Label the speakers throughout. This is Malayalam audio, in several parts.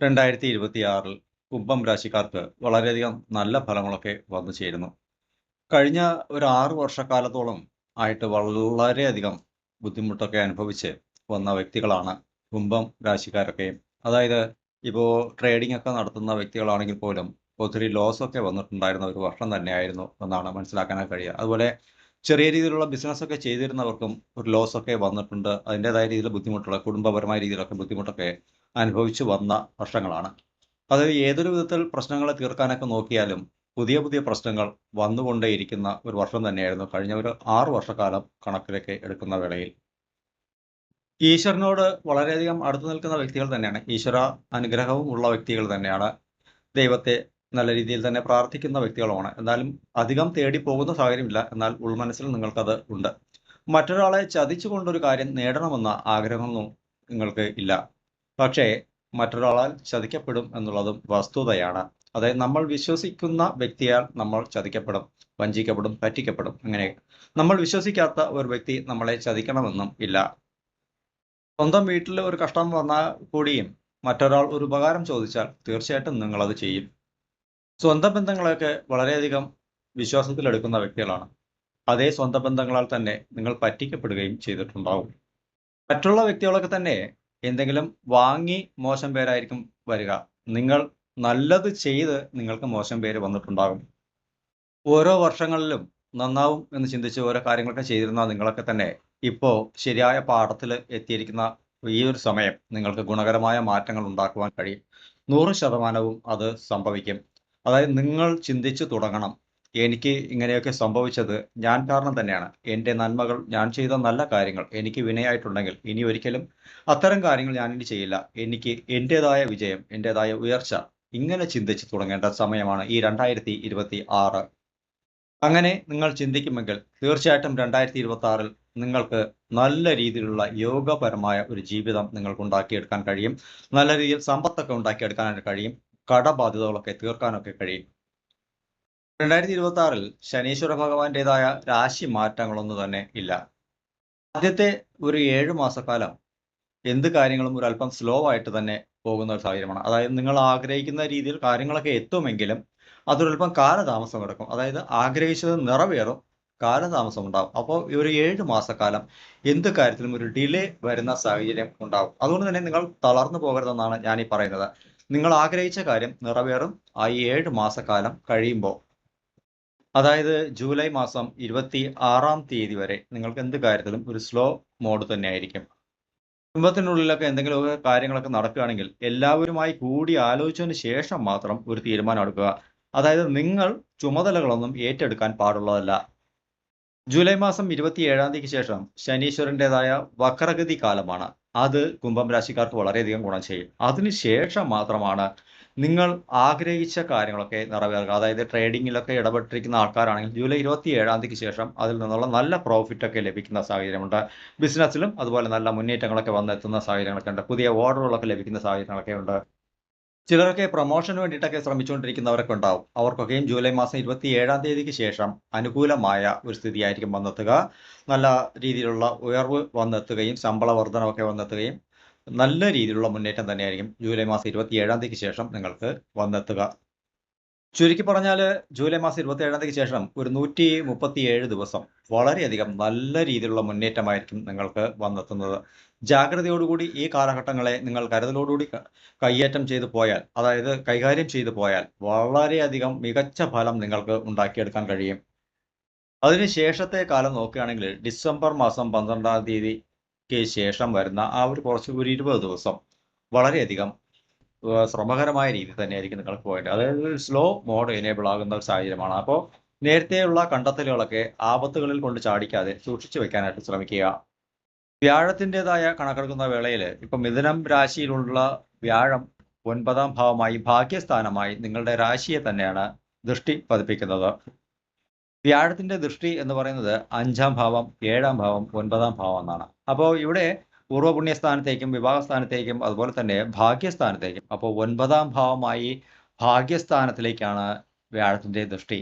Speaker 1: രണ്ടായിരത്തി ഇരുപത്തിയാറിൽ കുംഭം രാശിക്കാർക്ക് വളരെയധികം നല്ല ഫലങ്ങളൊക്കെ വന്നു ചേരുന്നു. കഴിഞ്ഞ ഒരു ആറ് വർഷക്കാലത്തോളം ആയിട്ട് വളരെയധികം ബുദ്ധിമുട്ടൊക്കെ അനുഭവിച്ച് വന്ന വ്യക്തികളാണ് കുംഭം രാശിക്കാരൊക്കെ. അതായത് ഇപ്പോൾ ട്രേഡിംഗ് ഒക്കെ നടത്തുന്ന വ്യക്തികളാണെങ്കിൽ പോലും ഒത്തിരി ലോസ് ഒക്കെ വന്നിട്ടുണ്ടായിരുന്ന ഒരു വർഷം തന്നെയായിരുന്നു എന്നാണ് മനസ്സിലാക്കാനായി കഴിയുക. അതുപോലെ ചെറിയ രീതിയിലുള്ള ബിസിനസ് ഒക്കെ ചെയ്തിരുന്നവർക്കും ഒരു ലോസ് ഒക്കെ വന്നിട്ടുണ്ട്. അതിന്റെതായ രീതിയിൽ ബുദ്ധിമുട്ടുള്ള കുടുംബപരമായ രീതിയിലൊക്കെ ബുദ്ധിമുട്ടൊക്കെ അനുഭവിച്ചു വന്ന വർഷങ്ങളാണ് അത് ഏതൊരു വിധത്തിൽ പ്രശ്നങ്ങളെ തീർക്കാനൊക്കെ നോക്കിയാലും പുതിയ പുതിയ പ്രശ്നങ്ങൾ വന്നുകൊണ്ടേയിരിക്കുന്ന ഒരു വർഷം തന്നെയായിരുന്നു കഴിഞ്ഞ ഒരു ആറു വർഷക്കാലം കണക്കിലേക്ക് എടുക്കുന്ന വേളയിൽ. ഈശ്വരനോട് വളരെയധികം അടുത്തു നിൽക്കുന്ന വ്യക്തികൾ തന്നെയാണ്. ഈശ്വര അനുഗ്രഹവും ഉള്ള വ്യക്തികൾ തന്നെയാണ്. ദൈവത്തെ നല്ല രീതിയിൽ തന്നെ പ്രാർത്ഥിക്കുന്ന വ്യക്തികളുമാണ്. എന്നാലും അധികം തേടി പോകുന്ന സാഹചര്യമില്ല. എന്നാൽ ഉൾമനസ്സിൽ നിങ്ങൾക്കത് ഉണ്ട്. മറ്റൊരാളെ ചതിച്ചുകൊണ്ടൊരു കാര്യം നേടണമെന്ന ആഗ്രഹമൊന്നും നിങ്ങൾക്ക് ഇല്ല. പക്ഷേ മറ്റൊരാളാൽ ചതിക്കപ്പെടും എന്നുള്ളതും വസ്തുതയാണ്. അതായത് നമ്മൾ വിശ്വസിക്കുന്ന വ്യക്തിയാൽ നമ്മൾ ചതിക്കപ്പെടും വഞ്ചിക്കപ്പെടും പറ്റിക്കപ്പെടും അങ്ങനെ. നമ്മൾ വിശ്വസിക്കാത്ത ഒരു വ്യക്തി നമ്മളെ ചതിക്കണമെന്നും ഇല്ല. സ്വന്തം വീട്ടിൽ ഒരു കഷ്ടം വന്നാൽ കൂടിയും മറ്റൊരാൾ ഒരു ഉപകാരം ചോദിച്ചാൽ തീർച്ചയായിട്ടും നിങ്ങളത് ചെയ്യും. സ്വന്തം ബന്ധങ്ങളെയൊക്കെ വളരെയധികം വിശ്വാസത്തിലെടുക്കുന്ന വ്യക്തികളാണ്. അതേ സ്വന്തം ബന്ധങ്ങളാൽ തന്നെ നിങ്ങൾ പറ്റിക്കപ്പെടുകയും ചെയ്തിട്ടുണ്ടാവും. മറ്റുള്ള വ്യക്തികളൊക്കെ തന്നെ എന്തെങ്കിലും വാങ്ങി മോശം പേരായിരിക്കും വരിക. നിങ്ങൾ നല്ലത് ചെയ്ത് നിങ്ങൾക്ക് മോശം പേര് വന്നിട്ടുണ്ടാകും. ഓരോ വർഷങ്ങളിലും നന്നാവും എന്ന് ചിന്തിച്ച് ഓരോ കാര്യങ്ങളൊക്കെ ചെയ്തിരുന്ന നിങ്ങളൊക്കെ തന്നെ ഇപ്പോൾ ശരിയായ പാഠത്തിൽ എത്തിയിരിക്കുന്ന ഈ ഒരു സമയം നിങ്ങൾക്ക് ഗുണകരമായ മാറ്റങ്ങൾ ഉണ്ടാക്കുവാൻ കഴിയും. നൂറ് ശതമാനവും അത് സംഭവിക്കും. അതായത് നിങ്ങൾ ചിന്തിച്ചു തുടങ്ങണം. എനിക്ക് ഇങ്ങനെയൊക്കെ സംഭവിച്ചത് ഞാൻ കാരണം തന്നെയാണ്. എന്റെ നന്മകൾ ഞാൻ ചെയ്ത നല്ല കാര്യങ്ങൾ എനിക്ക് വിനയായിട്ടുണ്ടെങ്കിൽ ഇനി ഒരിക്കലും അത്തരം കാര്യങ്ങൾ ഞാൻ ഇനി ചെയ്യില്ല. എനിക്ക് എന്റെതായ വിജയം എന്റെതായ ഉയർച്ച ഇങ്ങനെ ചിന്തിച്ച് തുടങ്ങേണ്ട സമയമാണ് ഈ രണ്ടായിരത്തി ഇരുപത്തി ആറ് അങ്ങനെ നിങ്ങൾ ചിന്തിക്കുമെങ്കിൽ തീർച്ചയായിട്ടും രണ്ടായിരത്തി ഇരുപത്തി ആറിൽ നിങ്ങൾക്ക് നല്ല രീതിയിലുള്ള യോഗപരമായ ഒരു ജീവിതം നിങ്ങൾക്ക് ഉണ്ടാക്കിയെടുക്കാൻ കഴിയും. നല്ല രീതിയിൽ സമ്പത്തൊക്കെ ഉണ്ടാക്കിയെടുക്കാനായിട്ട് കഴിയും. കടബാധ്യതകളൊക്കെ തീർക്കാനൊക്കെ കഴിയും. രണ്ടായിരത്തി ഇരുപത്തി ആറിൽ ശനീശ്വര ഭഗവാന്റേതായ രാശി മാറ്റങ്ങളൊന്നും തന്നെ ഇല്ല. ആദ്യത്തെ ഒരു ഏഴു മാസക്കാലം എന്ത് കാര്യങ്ങളും ഒരു അല്പം സ്ലോ ആയിട്ട് തന്നെ പോകുന്ന ഒരു സാഹചര്യമാണ്. അതായത് നിങ്ങൾ ആഗ്രഹിക്കുന്ന രീതിയിൽ കാര്യങ്ങളൊക്കെ എത്തുമെങ്കിലും അതൊരല്പം കാലതാമസം കിടക്കും അതായത് ആഗ്രഹിച്ചത് നിറവേറും കാലതാമസം ഉണ്ടാവും. അപ്പോൾ ഈ ഒരു ഏഴ് മാസക്കാലം എന്ത് കാര്യത്തിലും ഒരു ഡിലേ വരുന്ന സാഹചര്യം ഉണ്ടാവും. അതുകൊണ്ട് തന്നെ നിങ്ങൾ തളർന്നു പോകരുതെന്നാണ് ഞാൻ ഈ പറയുന്നത്. നിങ്ങൾ ആഗ്രഹിച്ച കാര്യം നിറവേറും ആ ഏഴ് മാസക്കാലം കഴിയുമ്പോൾ. അതായത് ജൂലൈ മാസം ഇരുപത്തി ആറാം തീയതി വരെ നിങ്ങൾക്ക് എന്ത് കാര്യത്തിലും ഒരു സ്ലോ മോഡ് തന്നെ ആയിരിക്കും കുടുംബത്തിനുള്ളിലൊക്കെ എന്തെങ്കിലുമൊക്കെ കാര്യങ്ങളൊക്കെ നടക്കുകയാണെങ്കിൽ എല്ലാവരുമായി കൂടി ആലോചിച്ചതിന് ശേഷം മാത്രം ഒരു തീരുമാനം എടുക്കുക. അതായത് നിങ്ങൾ ചുമതലകളൊന്നും ഏറ്റെടുക്കാൻ പാടുള്ളതല്ല. ജൂലൈ മാസം ഇരുപത്തി ഏഴാം തീയതിക്ക് ശേഷം ശനീശ്വരന്റെതായ വക്രഗതി കാലമാണ്. അത് കുംഭം രാശിക്കാർക്ക് വളരെയധികം ഗുണം ചെയ്യും. അതിനുശേഷം മാത്രമാണ് നിങ്ങൾ ആഗ്രഹിച്ച കാര്യങ്ങളൊക്കെ നിറവേറുക. അതായത് ട്രേഡിങ്ങിലൊക്കെ ഇടപെട്ടിരിക്കുന്ന ആൾക്കാരാണെങ്കിൽ ജൂലൈ ഇരുപത്തി ഏഴാം തീയതിക്ക് ശേഷം അതിൽ നിന്നുള്ള നല്ല പ്രോഫിറ്റൊക്കെ ലഭിക്കുന്ന സാഹചര്യമുണ്ട്. ബിസിനസ്സിലും അതുപോലെ നല്ല മുന്നേറ്റങ്ങളൊക്കെ വന്നെത്തുന്ന സാഹചര്യങ്ങളൊക്കെ ഉണ്ട്. പുതിയ ഓർഡറുകളൊക്കെ ലഭിക്കുന്ന സാഹചര്യങ്ങളൊക്കെ ഉണ്ട്. ചിലരൊക്കെ പ്രൊമോഷന് വേണ്ടിയിട്ടൊക്കെ ശ്രമിച്ചുകൊണ്ടിരിക്കുന്നവരൊക്കെ ഉണ്ടാവും. അവർക്കൊക്കെയും ജൂലൈ മാസം ഇരുപത്തി ഏഴാം തീയതിക്ക് ശേഷം അനുകൂലമായ ഒരു സ്ഥിതിയായിരിക്കും വന്നെത്തുക. നല്ല രീതിയിലുള്ള ഉയർവ് വന്നെത്തുകയും ശമ്പള വർധനമൊക്കെ വന്നെത്തുകയും നല്ല രീതിയിലുള്ള മുന്നേറ്റം തന്നെയായിരിക്കും ജൂലൈ മാസം ഇരുപത്തി ഏഴാം തീയതിക്ക് ശേഷം നിങ്ങൾക്ക് വന്നെത്തുക. ചുരുക്കി പറഞ്ഞാൽ ജൂലൈ മാസം ഇരുപത്തി ഏഴാം തീയതിക്ക് ശേഷം ഒരു നൂറ്റി മുപ്പത്തി ഏഴ് ദിവസം വളരെയധികം നല്ല രീതിയിലുള്ള മുന്നേറ്റമായിരിക്കും നിങ്ങൾക്ക് വന്നെത്തുന്നത്. ജാഗ്രതയോടുകൂടി ഈ കാലഘട്ടങ്ങളെ നിങ്ങൾ കരുതലോടുകൂടി കയ്യേറ്റം ചെയ്തു പോയാൽ അതായത് കൈകാര്യം ചെയ്തു പോയാൽ വളരെയധികം മികച്ച ഫലം നിങ്ങൾക്ക് ഉണ്ടാക്കിയെടുക്കാൻ കഴിയും. അതിനുശേഷത്തെ കാലം നോക്കുകയാണെങ്കിൽ ഡിസംബർ മാസം പന്ത്രണ്ടാം തീയതിക്ക് ശേഷം വരുന്ന ആ ഒരു കുറച്ച് ഒരു ഇരുപത് ദിവസം വളരെയധികം ശ്രമകരമായ രീതി തന്നെയായിരിക്കും നിങ്ങൾക്ക് പോയിട്ട് അതായത് ഒരു സ്ലോ മോഡ് എനേബിൾ ആകുന്ന ഒരു സാഹചര്യമാണ്. അപ്പോൾ നേരത്തെയുള്ള കണ്ടെത്തലുകളൊക്കെ ആപത്തുകളിൽ കൊണ്ട് ചാടിക്കാതെ സൂക്ഷിച്ചു വെക്കാനായിട്ട് ശ്രമിക്കുക. വ്യാഴത്തിന്റെതായ കണക്കെടുക്കുന്ന വേളയിൽ ഇപ്പം മിഥുനം രാശിയിലുള്ള വ്യാഴം ഒൻപതാം ഭാവമായി ഭാഗ്യസ്ഥാനമായി നിങ്ങളുടെ രാശിയെ തന്നെയാണ് ദൃഷ്ടി പതിപ്പിക്കുന്നത്. വ്യാഴത്തിന്റെ ദൃഷ്ടി എന്ന് പറയുന്നത് അഞ്ചാം ഭാവം ഏഴാം ഭാവം ഒൻപതാം ഭാവം എന്നാണ്. അപ്പോൾ ഇവിടെ പൂർവപുണ്യ സ്ഥാനത്തേക്കും വിവാഹ സ്ഥാനത്തേക്കും അതുപോലെ തന്നെ ഭാഗ്യസ്ഥാനത്തേക്കും. അപ്പോൾ ഒൻപതാം ഭാവമായി ഭാഗ്യസ്ഥാനത്തിലേക്കാണ് വ്യാഴത്തിന്റെ ദൃഷ്ടി.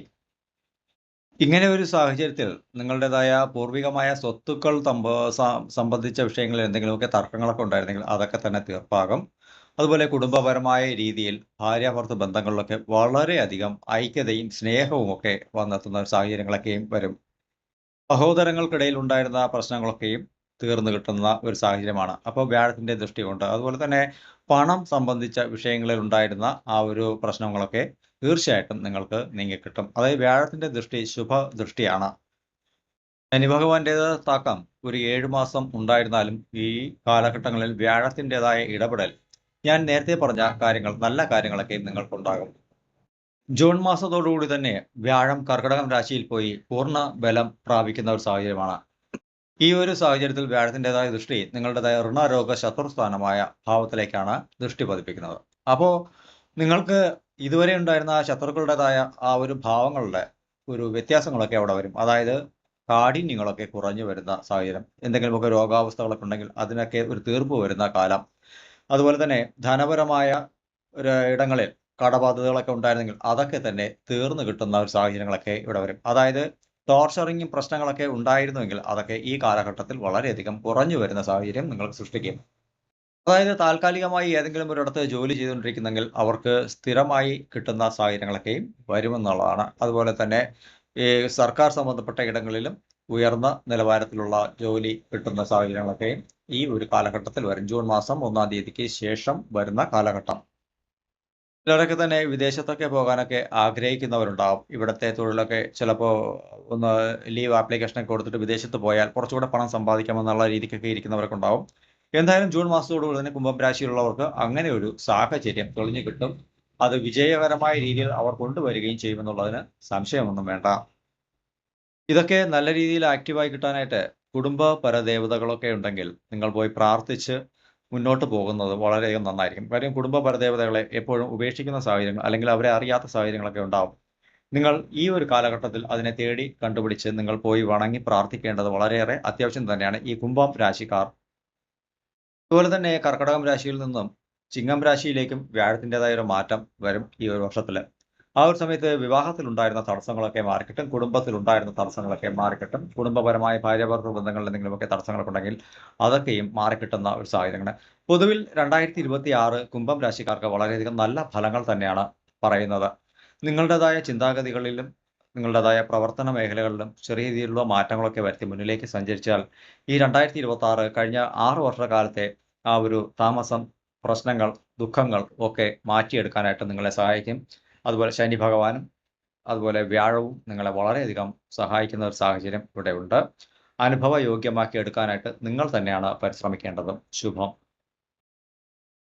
Speaker 1: ഇങ്ങനെ ഒരു സാഹചര്യത്തിൽ നിങ്ങളുടേതായ പൂർവികമായ സ്വത്തുക്കൾ സംബന്ധിച്ച വിഷയങ്ങളിൽ എന്തെങ്കിലുമൊക്കെ തർക്കങ്ങളൊക്കെ ഉണ്ടായിരുന്നെങ്കിൽ അതൊക്കെ തന്നെ തീർപ്പാകും. അതുപോലെ കുടുംബപരമായ രീതിയിൽ ഭാര്യാഭർത്ത ബന്ധങ്ങളിലൊക്കെ വളരെയധികം ഐക്യതയും സ്നേഹവും ഒക്കെ വന്നെത്തുന്ന സാഹചര്യങ്ങളൊക്കെയും വരും. സഹോദരങ്ങൾക്കിടയിൽ ഉണ്ടായിരുന്ന പ്രശ്നങ്ങളൊക്കെയും തീർന്നു കിട്ടുന്ന ഒരു സാഹചര്യമാണ്. അപ്പോൾ വ്യാഴത്തിന്റെ ദൃഷ്ടി കൊണ്ട് അതുപോലെ തന്നെ പണം സംബന്ധിച്ച വിഷയങ്ങളിൽ ഉണ്ടായിരുന്ന ആ ഒരു പ്രശ്നങ്ങളൊക്കെ തീർച്ചയായിട്ടും നിങ്ങൾക്ക് നീങ്ങിക്കിട്ടും. അതായത് വ്യാഴത്തിന്റെ ദൃഷ്ടി ശുഭ ദൃഷ്ടിയാണ് ശനി ഭഗവാന്റേത് താക്കം. ഒരു ഏഴു മാസം ഉണ്ടായിരുന്നാലും ഈ കാലഘട്ടങ്ങളിൽ വ്യാഴത്തിന്റെതായ ഇടപെടൽ ഞാൻ നേരത്തെ പറഞ്ഞ കാര്യങ്ങൾ നല്ല കാര്യങ്ങളൊക്കെ നിങ്ങൾക്കുണ്ടാകും ജൂൺ മാസത്തോടുകൂടി തന്നെ വ്യാഴം കർക്കിടകം രാശിയിൽ പോയി പൂർണ ബലം പ്രാപിക്കുന്ന ഒരു സാഹചര്യമാണ്. ഈ ഒരു സാഹചര്യത്തിൽ വ്യാഴത്തിന്റെതായ ദൃഷ്ടി നിങ്ങളുടേതായ ഋണരോഗ ശത്രുസ്ഥാനമായ ഭാവത്തിലേക്കാണ് ദൃഷ്ടി പതിപ്പിക്കുന്നത്. അപ്പോൾ നിങ്ങൾക്ക് ഇതുവരെ ഉണ്ടായിരുന്ന ആ ശത്രുക്കളുടേതായ ആ ഒരു ഭാവങ്ങളുടെ ഒരു വ്യത്യാസങ്ങളൊക്കെ അവിടെ വരും. അതായത് കാഠിന്യങ്ങളൊക്കെ കുറഞ്ഞു വരുന്ന സാഹചര്യം. എന്തെങ്കിലുമൊക്കെ രോഗാവസ്ഥകളൊക്കെ ഉണ്ടെങ്കിൽ അതിനൊക്കെ ഒരു തീർപ്പ് വരുന്ന കാലം അതുപോലെ തന്നെ ധനപരമായ ഇടങ്ങളിൽ കടബാധ്യതകളൊക്കെ ഉണ്ടായിരുന്നെങ്കിൽ അതൊക്കെ തന്നെ തീർന്നു കിട്ടുന്ന ഒരു സാഹചര്യങ്ങളൊക്കെ ഇവിടെ വരും. അതായത് ടോർച്ചറിങ്ങും പ്രശ്നങ്ങളൊക്കെ ഉണ്ടായിരുന്നുവെങ്കിൽ അതൊക്കെ ഈ കാലഘട്ടത്തിൽ വളരെയധികം കുറഞ്ഞു വരുന്ന സാഹചര്യം നിങ്ങൾക്ക് സൃഷ്ടിക്കും. അതായത് താൽക്കാലികമായി ഏതെങ്കിലും ഒരിടത്ത് ജോലി ചെയ്തുകൊണ്ടിരിക്കുന്നെങ്കിൽ അവർക്ക് സ്ഥിരമായി കിട്ടുന്ന സാഹചര്യങ്ങളൊക്കെയും വരുമെന്നുള്ളതാണ്. അതുപോലെ തന്നെ ഈ സർക്കാർ സംബന്ധപ്പെട്ട ഇടങ്ങളിലും ഉയർന്ന നിലവാരത്തിലുള്ള ജോലി കിട്ടുന്ന സാഹചര്യങ്ങളൊക്കെ ഈ ഒരു കാലഘട്ടത്തിൽ വരും. ജൂൺ മാസം ഒന്നാം തീയതിക്ക് ശേഷം വരുന്ന കാലഘട്ടം. ചിലരൊക്കെ തന്നെ വിദേശത്തൊക്കെ പോകാനൊക്കെ ആഗ്രഹിക്കുന്നവരുണ്ടാവും. ഇവിടുത്തെ തൊഴിലൊക്കെ ചിലപ്പോൾ ഒന്ന് ലീവ് ആപ്ലിക്കേഷനൊക്കെ കൊടുത്തിട്ട് വിദേശത്ത് പോയാൽ കുറച്ചുകൂടെ പണം സമ്പാദിക്കാമെന്നുള്ള രീതിക്കൊക്കെ ഇരിക്കുന്നവരൊക്കെ ഉണ്ടാവും. എന്തായാലും ജൂൺ മാസത്തോടുകൂടി തന്നെ കുംഭം രാശിയിലുള്ളവർക്ക് അങ്ങനെ ഒരു സാഹചര്യം തെളിഞ്ഞു കിട്ടും. അത് വിജയകരമായ രീതിയിൽ അവർ കൊണ്ടുവരികയും ചെയ്യുമെന്നുള്ളതിന് സംശയമൊന്നും വേണ്ട. ഇതൊക്കെ നല്ല രീതിയിൽ ആക്റ്റീവായി കിട്ടാനായിട്ട് കുടുംബ പരദേവതകളൊക്കെ ഉണ്ടെങ്കിൽ നിങ്ങൾ പോയി പ്രാർത്ഥിച്ച് മുന്നോട്ട് പോകുന്നത് വളരെയധികം നന്നായിരിക്കും. കാര്യം കുടുംബ പരദേവതകളെ എപ്പോഴും ഉപേക്ഷിക്കുന്ന സാഹചര്യങ്ങൾ അല്ലെങ്കിൽ അവരെ അറിയാത്ത സാഹചര്യങ്ങളൊക്കെ ഉണ്ടാവും. നിങ്ങൾ ഈ ഒരു കാലഘട്ടത്തിൽ അതിനെ തേടി കണ്ടുപിടിച്ച് നിങ്ങൾ പോയി വണങ്ങി പ്രാർത്ഥിക്കേണ്ടത് വളരെയേറെ അത്യാവശ്യം തന്നെയാണ് ഈ കുംഭം രാശിക്കാർ. അതുപോലെ തന്നെ കർക്കടകം രാശിയിൽ നിന്നും ചിങ്ങം രാശിയിലേക്കും വ്യാഴത്തിന്റെതായ ഒരു മാറ്റം വരും ഈ ഒരു വർഷത്തിൽ ആ ഒരു സമയത്ത് വിവാഹത്തിൽ ഉണ്ടായിരുന്ന തടസ്സങ്ങളൊക്കെ മാറിക്കിട്ടും കുടുംബത്തിൽ ഉണ്ടായിരുന്ന തടസ്സങ്ങളൊക്കെ മാറിക്കിട്ടും കുടുംബപരമായ ഭാര്യാഭർത്തൃ ബന്ധങ്ങളിൽ എന്തെങ്കിലുമൊക്കെ തടസ്സങ്ങളൊക്കെ ഉണ്ടെങ്കിൽ അതൊക്കെയും മാറിക്കിട്ടുന്ന ഒരു സാഹചര്യമാണ്. പൊതുവിൽ രണ്ടായിരത്തി ഇരുപത്തി ആറ് കുംഭം രാശിക്കാർക്ക് വളരെയധികം നല്ല ഫലങ്ങൾ തന്നെയാണ് പറയുന്നത്. നിങ്ങളുടേതായ ചിന്താഗതികളിലും നിങ്ങളുടേതായ പ്രവർത്തന മേഖലകളിലും ചെറിയ രീതിയിലുള്ള മാറ്റങ്ങളൊക്കെ വരുത്തി മുന്നിലേക്ക് സഞ്ചരിച്ചാൽ ഈ രണ്ടായിരത്തി ഇരുപത്തി ആറ് കഴിഞ്ഞ ആറ് വർഷക്കാലത്തെ ആ ഒരു താമസം പ്രശ്നങ്ങൾ ദുഃഖങ്ങൾ ഒക്കെ മാറ്റിയെടുക്കാനായിട്ട് നിങ്ങളെ സഹായിക്കും. അതുപോലെ ശനി ഭഗവാനും അതുപോലെ വ്യാഴവും നിങ്ങളെ വളരെയധികം സഹായിക്കുന്ന ഒരു സാഹചര്യം ഇവിടെ ഉണ്ട് അനുഭവ യോഗ്യമാക്കി എടുക്കാനായിട്ട് നിങ്ങൾ തന്നെയാണ് പരിശ്രമിക്കേണ്ടത്. ശുഭം.